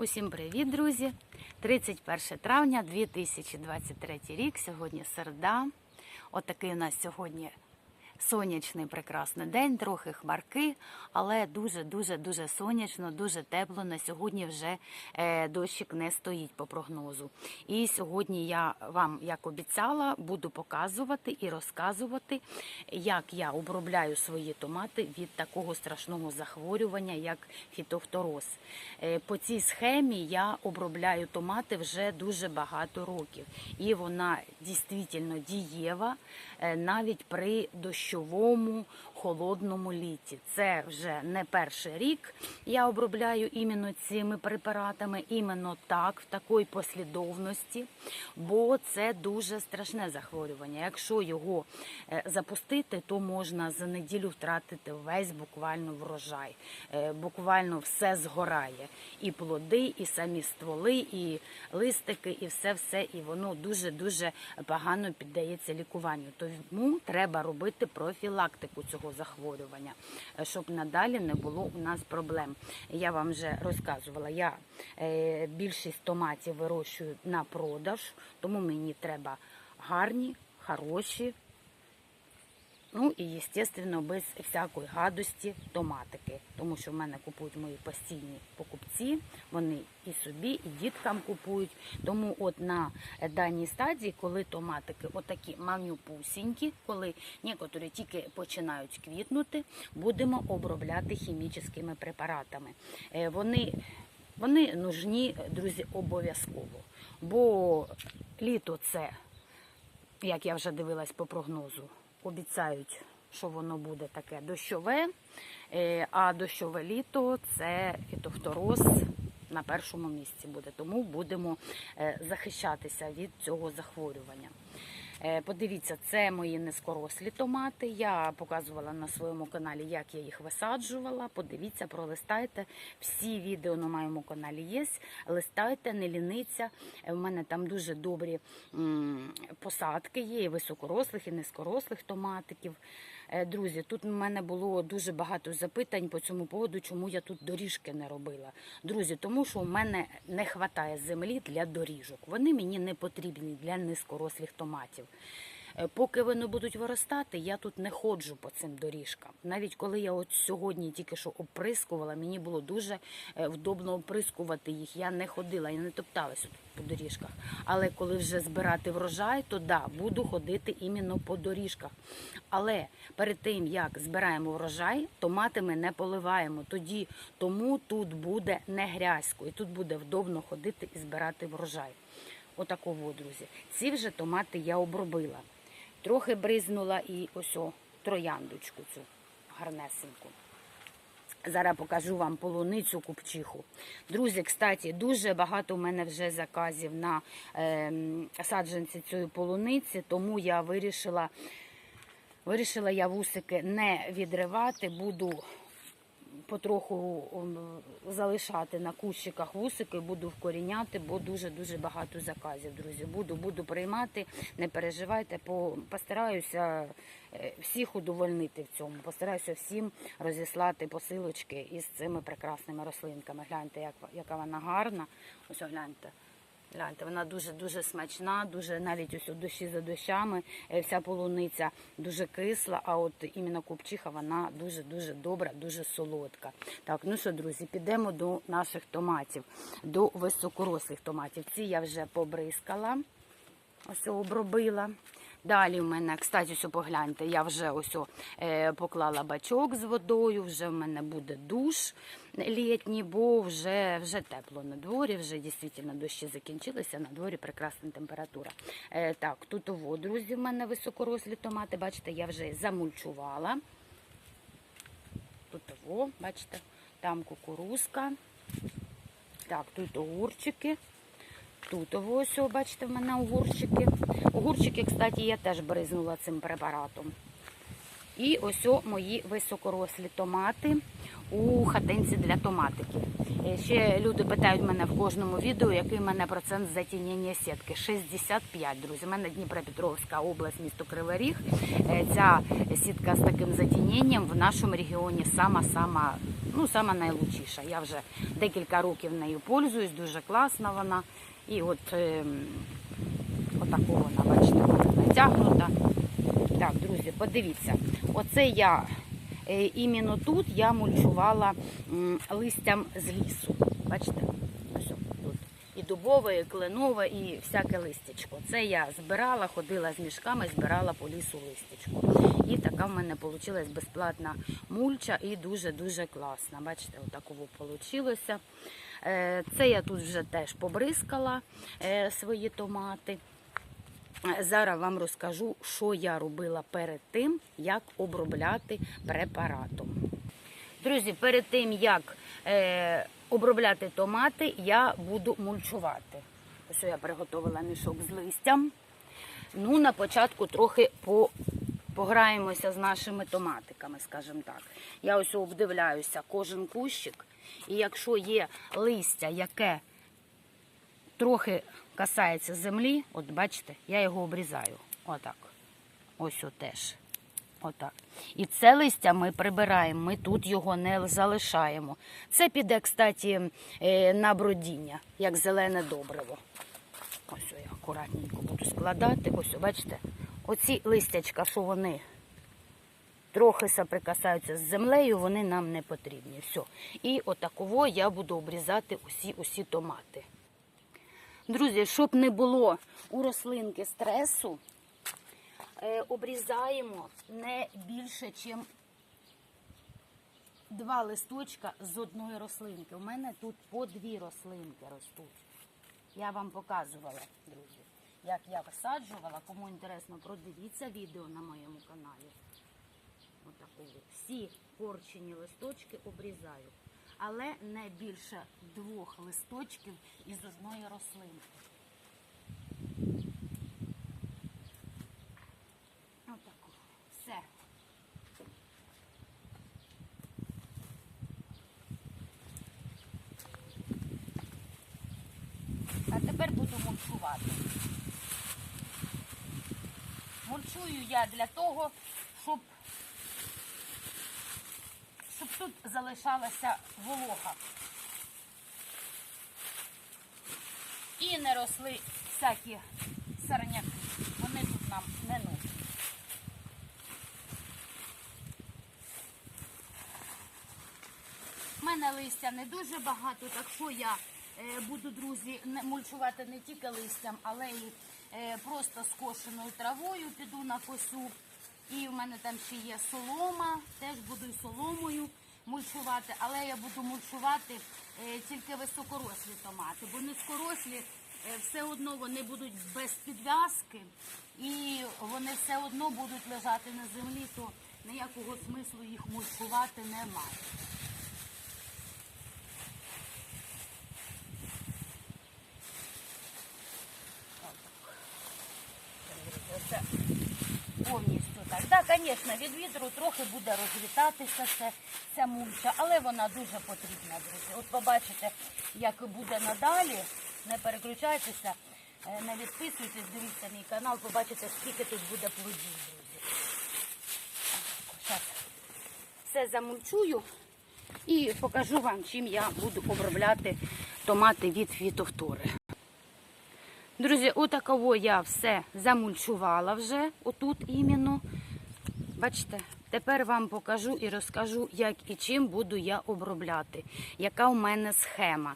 Усім привіт, друзі! 31 травня 2023 рік. Сьогодні середа. Отакий у нас сьогодні сонячний прекрасний день, трохи хмарки, але дуже дуже сонячно, дуже тепло. На сьогодні вже е, дощик не стоїть по прогнозу. І сьогодні я вам, як обіцяла, буду показувати і розказувати, як я обробляю свої томати від такого страшного захворювання, як фітофтороз. Е, По цій схемі я обробляю томати вже дуже багато років, і вона дійсно дієва е, навіть при дощовому холодному літі. Це вже не перший рік. Я обробляю іменно цими препаратами, іменно так, в такій послідовності, бо це дуже страшне захворювання. Якщо його е, запустити, то можна за неділю втратити весь буквально врожай. Е, Буквально все згорає. І плоди, і самі стволи, і листики, і все, все. І воно дуже дуже погано піддається лікуванню. Тому треба робити профілактику цього захворювання, е, щоб надалі не було у нас проблем. Я вам вже розказувала. Я е, більшість томатів вирощую на продаж, тому мені треба гарні, хороші. Ну і, звісно, без всякої гадості томатики, тому що в мене купують мої постійні покупці, вони і собі, і діткам купують. Тому от на даній стадії, коли томатики отакі манюпусінькі, коли некоторі тільки починають квітнути, будемо обробляти хімічними препаратами. Е, Вони, вони нужні, друзі, обов'язково. Бо літо це як я вже дивилась по прогнозу, обіцяють, що воно буде таке дощове, е, а дощове літо це фітофтороз на першому місці буде. Тому будемо е, захищатися від цього захворювання. Е, Подивіться, це мої нескорослі томати. Я показувала на своєму каналі, як я їх висаджувала. Подивіться, пролистайте. Всі відео на моєму каналі є. Листайте, не ліниться. Е, У мене там дуже добрі посадки є, і високорослих, і низькорослих томатиків. Е, Друзі, тут у мене було дуже багато запитань по цьому поводу, чому я тут доріжки не робила. Друзі, тому що у мене не вистачає землі для доріжок. Вони мені не потрібні для низькорослих томатів. Е, Поки вони будуть виростати, я тут не ходжу по цим доріжкам. Навіть коли я от сьогодні тільки що оприскувала, мені було дуже е, вдобно оприскувати їх. Я не ходила, я не топталася по доріжках. Але коли вже збирати врожай, то да, буду ходити іменно по доріжках. Але перед тим як збираємо врожай, томати ми не поливаємо. Тоді тому тут буде не грязько, і тут буде вдобно ходити і збирати врожай. Отакого, друзі. Ці вже томати я обробила. Трохи бризнула і ось о, трояндочку цю гарнесеньку. Зараз покажу вам полуницю купчиху. Друзі, кстати, дуже багато в мене вже заказів на е, саджанці цієї полуниці, тому я вирішила, вирішила я вусики не відривати, буду потроху залишати на кущиках вусики, буду вкоріняти, бо дуже-дуже багато заказів, друзі. Буду, буду приймати, не переживайте, по, постараюся е, всіх удовольнити в цьому. Постараюся всім розіслати посилочки із цими прекрасними рослинками. Гляньте, як, яка вона гарна. Ось гляньте. Гляньте, вона дуже-дуже смачна, дуже навіть ось у душі за дощами. е, Вся полуниця дуже кисла, а от іменно купчиха вона дуже-дуже добра, дуже солодка. Так, ну що, друзі, підемо до наших томатів, до високорослих томатів. Ці я вже побризкала, ось обробила. Далі в мене, кстати, ось погляньте, я вже ось е, поклала бачок з водою, вже в мене буде душ літній, бо вже, вже тепло на дворі, вже дійсно дощі закінчилися, на дворі прекрасна температура. Е, так, тут ово, друзі, в мене високорослі томати, бачите, я вже замульчувала. Тут ово, бачите, там кукурузка. Так, тут огурчики. Тут ось, бачите, в мене огурчики. Огурчики, кстати, я теж бризнула цим препаратом. І ось мої високорослі томати у хатинці для томатиків. Е, Ще люди питають мене в кожному відео, який в мене процент затінення сітки. 65, друзі. У мене Дніпропетровська область, місто Кривий Ріг. Е, Ця сітка з таким затіненням в нашому регіоні сама-сама, ну, сама найлучіша. Я вже декілька років нею пользуюсь, дуже класна вона. І от отаку вона, бачите, натягнута. Так, друзі, подивіться. Оце я е, іменно тут я мульчувала листям з лісу. Бачите? Ось тут. І дубове, і кленове, і всяке листячко. Це я збирала, ходила з мішками, збирала по лісу листячко. І така в мене вийшла безплатна мульча і дуже-дуже класна. Бачите, отаково вийшло. Е, Це я тут вже теж побризкала е, свої томати. Зараз вам розкажу, що я робила перед тим, як обробляти препаратом. Друзі, перед тим як е, обробляти томати, я буду мульчувати. Ось я приготувала мішок з листям. Ну, на початку трохи по, пограємося з нашими томатиками, скажімо так. Я ось обдивляюся кожен кущик, і якщо є листя, яке трохи касається землі, от бачите, я його обрізаю. Отак. Ось отеж. Отак. І це листя ми прибираємо, ми тут його не залишаємо. Це піде, кстати, е, на бродіння, як зелене добриво. Ось я акуратненько буду складати. Ось, бачите, оці листячка, що вони трохи соприкасаються з землею, вони нам не потрібні. Все. І отаково я буду обрізати усі, усі томати. Друзі, щоб не було у рослинки стресу, е, обрізаємо не більше, ніж два листочка з одної рослинки. У мене тут по дві рослинки ростуть. Я вам показувала, друзі, як я висаджувала. Кому інтересно, продивіться відео на моєму каналі. Отакові. Всі порчені листочки обрізаю. Але не більше двох листочків із одної рослинки. Отако. Все. А тепер буду мульчувати. Мульчую я для того, щоб тут залишалася волога. І не росли всякі сорняки. Вони тут нам не нужні. У мене листя не дуже багато, так що я е, буду, друзі, мульчувати не тільки листям, але й е, просто скошеною травою піду на косу. І в мене там ще є солома, теж буду соломою мульчувати, але я буду мульчувати е, тільки високорослі томати, бо низькорослі е, все одно вони будуть без підв'язки і вони все одно будуть лежати на землі, то ніякого смислу їх мульчувати немає. Повністю так. Так, звісно, від вітру трохи буде розлітатися це, ця мульча, але вона дуже потрібна, друзі. От побачите, як буде надалі. Не переключайтеся, е, не відписуйтесь, дивіться мій канал, побачите, скільки тут буде плодів, друзі. Зараз все замульчую і покажу вам, чим я буду обробляти томати від фітофтори. Друзі, отаково я все замульчувала вже, отут іменно. Бачите, тепер вам покажу і розкажу, як і чим буду я обробляти, яка у мене схема.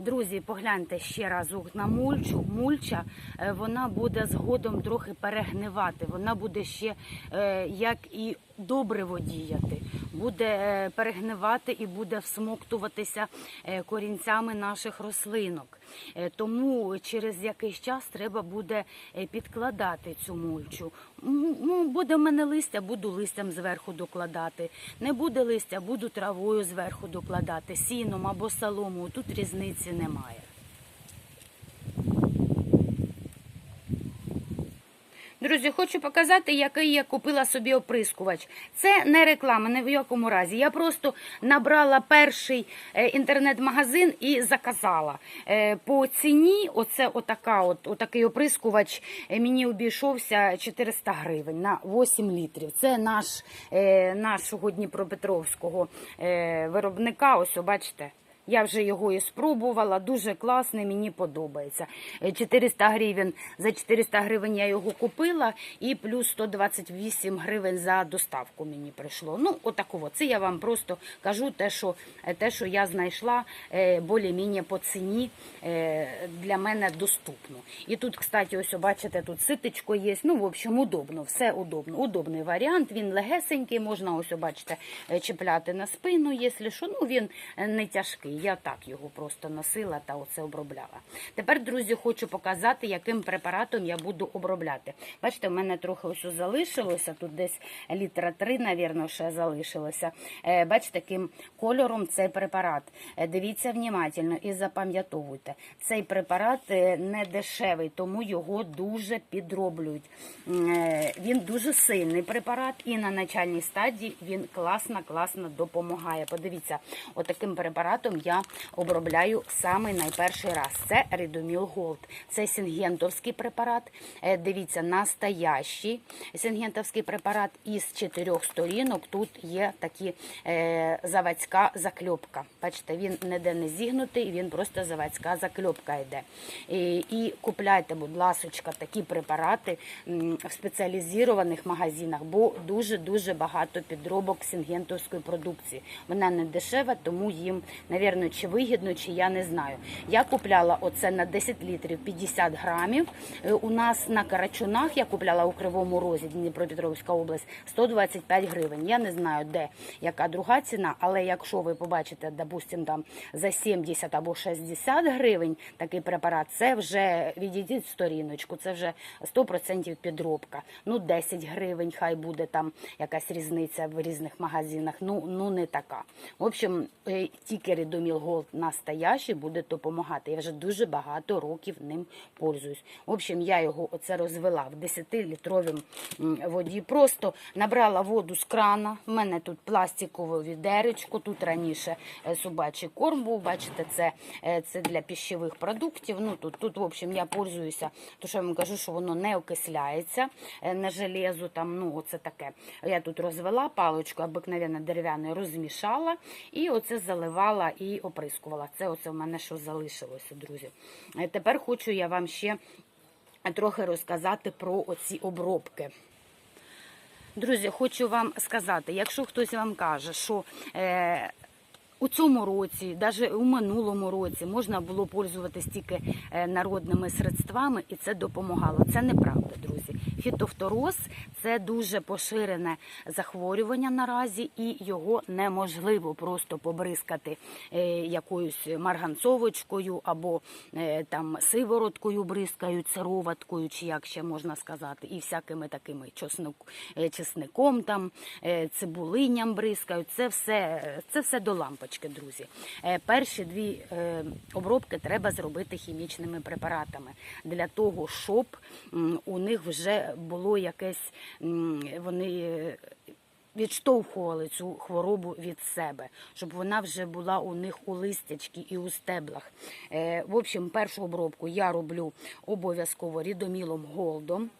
Друзі, погляньте ще раз на мульчу. Мульча е, вона буде згодом трохи перегнивати. Вона буде ще е, як і добриво діяти. Буде е, перегнивати і буде всмоктуватися е, корінцями наших рослинок. Е, Тому через якийсь час треба буде підкладати цю мульчу. Ну, буде в мене листя, буду листям зверху докладати. Не буде листя, буду травою зверху докладати, сіном або соломою. Тут різниці немає. Друзі, хочу показати, який я купила собі оприскувач. Це не реклама, ні в якому разі. Я просто набрала перший е, інтернет-магазин і заказала. Е, По ціні, оце отака, от, отакий оприскувач е, мені обійшовся 400 гривень на 8 літрів. Це наш, нашого Дніпропетровського виробника. Ось, бачите. Я вже його і спробувала, дуже класний, мені подобається. Е, 400 гривень, за 400 гривень я його купила і плюс 128 гривень за доставку мені прийшло. Ну, отаково. Це я вам просто кажу те, що, е, те, що я знайшла е, більш-менш по ціні е, для мене доступно. І тут, кстати, ось бачите, тут ситечко є. Ну, в общем, удобно, все удобно. Удобний варіант, він легесенький, можна ось бачите, е, чіпляти на спину, якщо що. Ну, він е, не тяжкий. Я так його просто носила та оце обробляла. Тепер, друзі, хочу показати, яким препаратом я буду обробляти. Бачите, в мене трохи ось залишилося, тут десь літра три, навірно, ще залишилося. Е, Бачите, яким кольором цей препарат. Е, Дивіться внимательно і запам'ятовуйте. Цей препарат е, не дешевий, тому його дуже підроблюють. Він дуже сильний препарат, і на начальній стадії він класно, класно допомагає. Подивіться, отаким препаратом я обробляю самий найперший раз. Це Рідоміл Голд. Це сингентовський препарат. Е, Дивіться, настоящий сингентовський препарат із чотирьох сторінок. Тут є такі е, заводська закльопка. Бачите, він ніде не зігнутий, він просто заводська закльопка йде. І, купляйте, будь ласочка, такі препарати в спеціалізованих магазинах, бо дуже-дуже багато підробок сингентовської продукції. Вона не дешева, тому їм, навірно, чи вигідно, чи я не знаю. Я купляла оце на 10 літрів 50 грамів. Е, У нас на Карачунах я купляла у Кривому Розі, Дніпропетровська область, 125 гривень. Я не знаю, де яка друга ціна, але якщо ви побачите, допустим, там за 70 або 60 гривень такий препарат, це вже відійдіть сторіночку, це вже 100% підробка. Ну, 10 гривень, хай буде там якась різниця в різних магазинах. Ну, ну не така. В общем, е, тільки Рідоміл Голд настоящий буде допомагати. Я вже дуже багато років ним пользуюсь. В общем, я його оце розвела в 10-літровій воді. Просто набрала воду з крана. У мене тут пластикове відеречко. Тут раніше е, собачий корм був. Бачите, це, е, це для пищевих продуктів. Ну тут, тут, в общем, я пользуюся, то що я вам кажу, що воно не окисляється е, на железу. Там, ну, оце таке. Я тут розвела паличку, обикновенно дерев'яною, розмішала і оце заливала і оприскувала. Це оце в мене що залишилося, друзі. Е, Тепер хочу я вам ще трохи розказати про оці обробки. Друзі, хочу вам сказати, якщо хтось вам каже, що е, у цьому році, навіть у минулому році, можна було пользуватись тільки е, народними средствами, і це допомагало. Це неправда, друзі. Фітофтороз це дуже поширене захворювання наразі, і його неможливо просто побризкати е, якоюсь марганцовочкою або е, там сивороткою бризкають, сироваткою, чи як ще можна сказати, і всякими такими е, чесником, там, цибулиням бризкають. Це все, це все до лампочки, друзі. Перші дві обробки треба зробити хімічними препаратами для того, щоб у них вже було якесь вони. Відштовхували цю хворобу від себе, щоб вона вже була у них у листячці і у стеблах. Е, в общем, першу обробку я роблю обов'язково рідомілом голдом.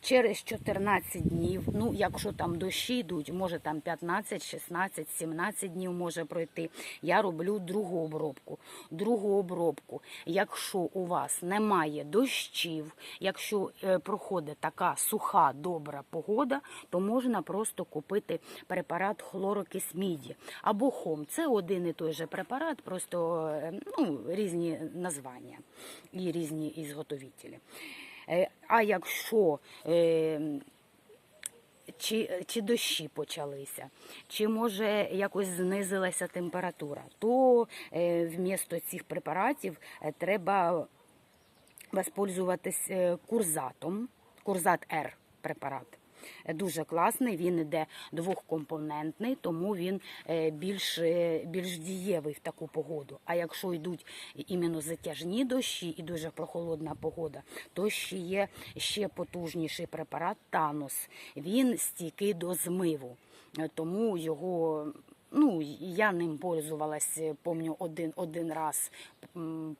Через 14 днів, ну якщо там дощі йдуть, може там 15, 16, 17 днів може пройти. Я роблю другу обробку. Другу обробку, якщо у вас немає дощів, якщо е, проходить така суха, добра погода, то можна просто купити препарат хлорокис міді або хом. Це один і той же препарат, просто е, ну, різні названня і різні ізготовителі. Е, А якщо е, чи, чи дощі почалися, чи може якось знизилася температура, то е, вмісто цих препаратів треба воспользуватись курзатом, курзат Р препарат. Е, дуже класний. Він іде двохкомпонентний, тому він е, більш, е, більш дієвий в таку погоду. А якщо йдуть іменно затяжні дощі і дуже прохолодна погода, то ще є ще потужніший препарат Танос. Він стійкий до змиву, тому його. Ну, я ним пользувалась, е, помню, один, один раз,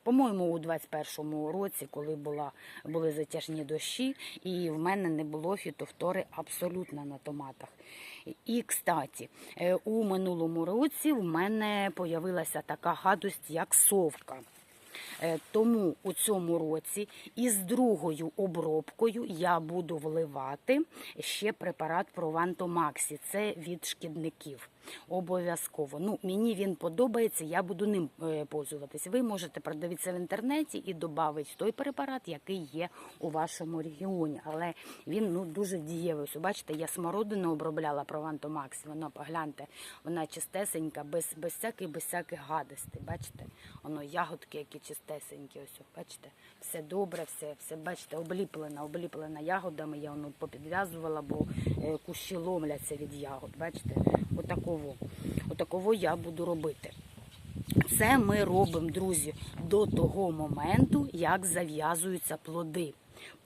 по-моєму, у 21-му році, коли була, були затяжні дощі, і в мене не було фітофтори абсолютно на томатах. І, кстати, е, у минулому році в мене появилася така гадость, як совка. Е, Тому у цьому році із другою обробкою я буду вливати ще препарат Прованто Максі. Це від шкідників. Обов'язково. Ну, мені він подобається, я буду ним е, пользуватись. Ви можете продивитися в інтернеті і додати той препарат, який є у вашому регіоні. Але він ну дуже дієвий. Бачите, я смородину обробляла Прованто Максі. Воно погляньте, вона чистесенька, без, без всяких, без всяких гадостей. Бачите, воно ягодки, які чистесенькі. Ось, бачите, все добре, все, все бачите, обліплена, обліплена ягодами. Я воно попідв'язувала, бо е, кущі ломляться від ягод. Бачите, отаково. Отаково я буду робити. Це ми робимо, друзі, до того моменту, як зав'язуються плоди.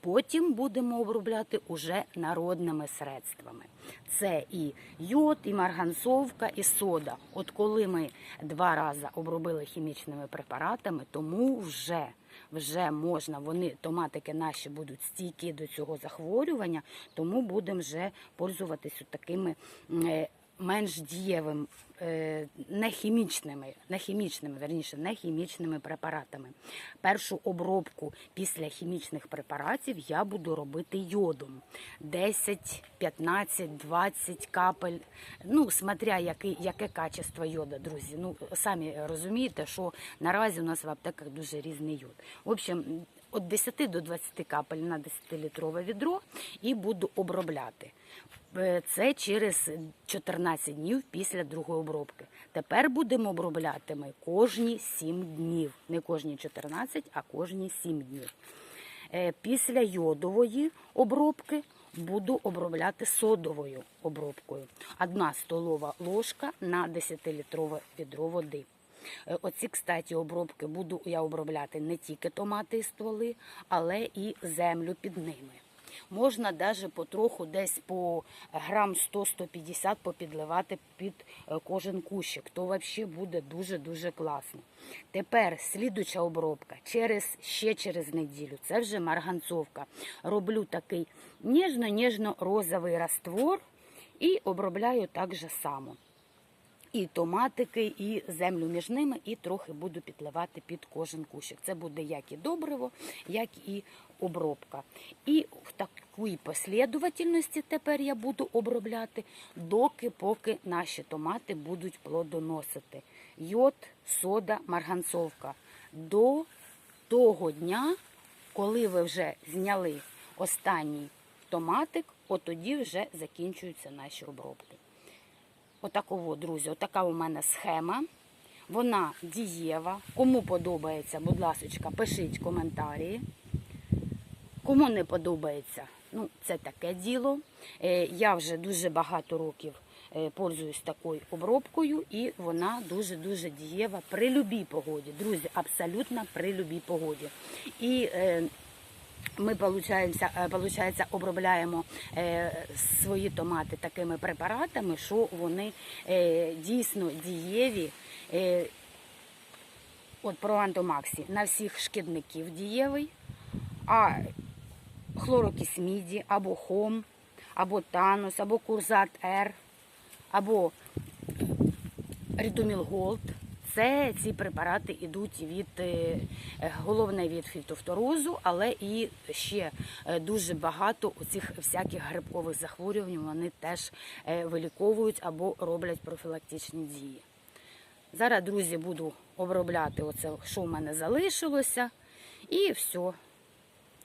Потім будемо обробляти уже народними средствами. Це і йод, і марганцовка, і сода. От коли ми два рази обробили хімічними препаратами, тому вже, вже можна, вони, томатики наші будуть стійкі до цього захворювання, тому будемо вже пользуватися такими е, менш дієвим, е, не хімічними, не хімічними, верніше, не хімічними препаратами. Першу обробку після хімічних препаратів я буду робити йодом. 10, 15, 20 капель. Ну, смотря який, яке качество йода, друзі. Ну, самі розумієте, що наразі у нас в аптеках дуже різний йод. В общем, від 10 до 20 капель на 10-літрове відро і буду обробляти. Е, Це через 14 днів після другої обробки. Тепер будемо обробляти ми кожні 7 днів. Не кожні 14, а кожні 7 днів. Е, Після йодової обробки буду обробляти содовою обробкою. Одна столова ложка на 10-літрове відро води. Е, Оці, кстати, обробки буду я обробляти не тільки томати і стволи, але і землю під ними. Можна навіть потроху десь по грам 100-150 попідливати під е, кожен кущик. То взагалі буде дуже-дуже класно. Тепер слідуча обробка через, ще через неділю. Це вже марганцовка. Роблю такий ніжно-ніжно-розовий раствор і обробляю так же само і томатики, і землю між ними, і трохи буду підливати під кожен кущик. Це буде як і добриво, як і обробка. І в такій послідовательності тепер я буду обробляти, доки поки наші томати будуть плодоносити. Йод, сода, марганцовка. До того дня, коли ви вже зняли останній томатик, от тоді вже закінчуються наші обробки. Отаково, друзі, отака у мене схема. Вона дієва. Кому подобається, будь ласка, пишіть коментарі. Кому не подобається, ну це таке діло. Е, Я вже дуже багато років е, пользуюсь такою обробкою, і вона дуже-дуже дієва при любій погоді. Друзі, абсолютно при любій погоді. І е, ми е, получається, обробляємо е, свої томати такими препаратами, що вони е, дійсно дієві. От Провантомаксі на всіх шкідників дієвий, а хлорокисміді, або хом, або танус, або курзат Р, або Рідоміл Голд. Це ці препарати йдуть від е, головне від фітофторозу, але і ще е, дуже багато цих всяких грибкових захворювань вони теж е, виліковують або роблять профілактичні дії. Зараз, друзі, буду обробляти оце, що в мене залишилося, і все.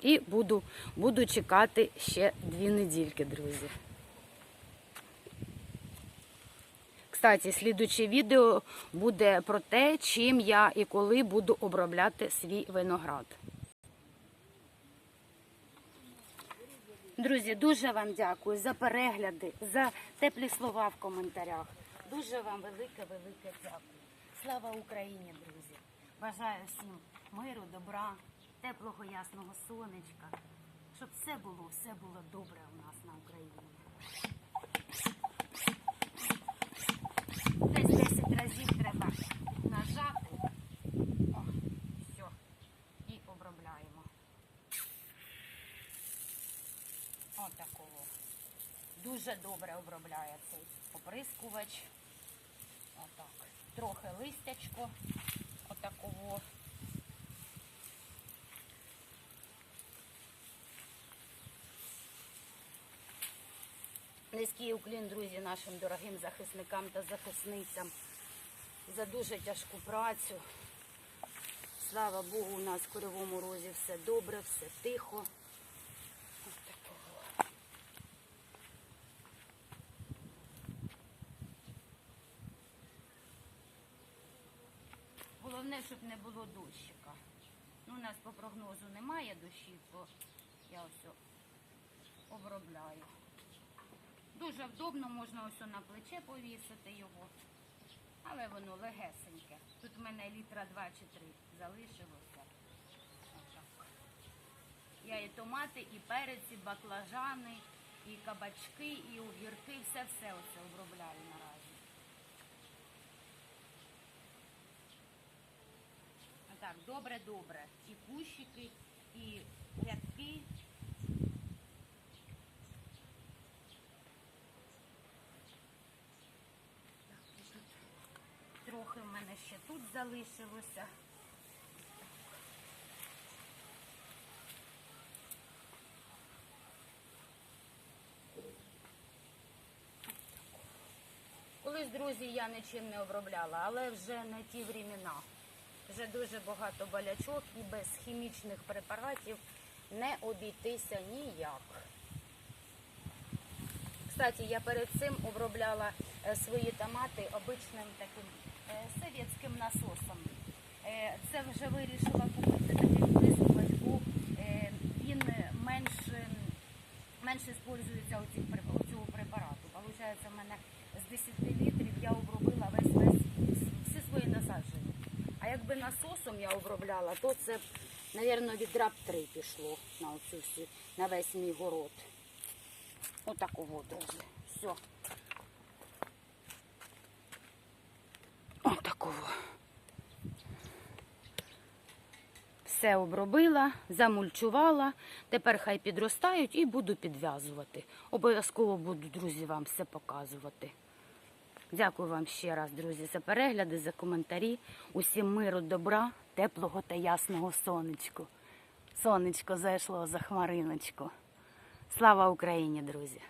І буду, буду чекати ще дві недільки, друзі. Кстати, слідуче відео буде про те, чим я і коли буду обробляти свій виноград. Друзі, дуже вам дякую за перегляди, за теплі слова в коментарях. Дуже вам велике, велике дякую. Слава Україні, друзі! Бажаю всім миру, добра, теплого ясного сонечка, щоб все було, все було добре у нас на Україні. Десь 10 разів треба нажати. О, все. І обробляємо. Отакого. Дуже добре обробляє цей оприскувач. Отак. Трохи листячко. Отакого. Низький уклін, друзі, нашим дорогим захисникам та захисницям за дуже тяжку працю. Слава Богу, у нас в Кривому Розі все добре, все тихо. Головне, щоб не було дощика. Ну, у нас по прогнозу немає дощів, то я ось обробляю. Дуже вдобно, можна ось на плече повісити його. Але воно легесеньке. Тут в мене літра 2 чи 3 залишилося. Я і томати, і перець, і баклажани, і кабачки, і огірки, все-все оце обробляю наразі. Так, добре-добре. І кущики, і рядки. Так, і тут трохи в мене ще тут залишилося. Колись, друзі, я нічим не обробляла, але вже не ті времена. Вже дуже багато болячок і без хімічних препаратів не обійтися ніяк. Кстати, я перед цим обробляла е, свої томати обичним таким совєтським насосом. Е, Це вже вирішила купити такий вприскувач, бо е, він менш, менше використовується у цього препарату. Получається, в мене з 10 літрів я обробила весь весь всі свої насадження. А якби насосом я обробляла, то це, мабуть, відра б три пішло на всю, на весь мій город. Отакого, друзі. Все. Отакого. Все обробила, замульчувала. Тепер хай підростають і буду підв'язувати. Обов'язково буду, друзі, вам все показувати. Дякую вам ще раз, друзі, за перегляди, за коментарі. Усім миру, добра, теплого та ясного сонечку. Сонечко зайшло за хмариночку. Слава Україні, друзі!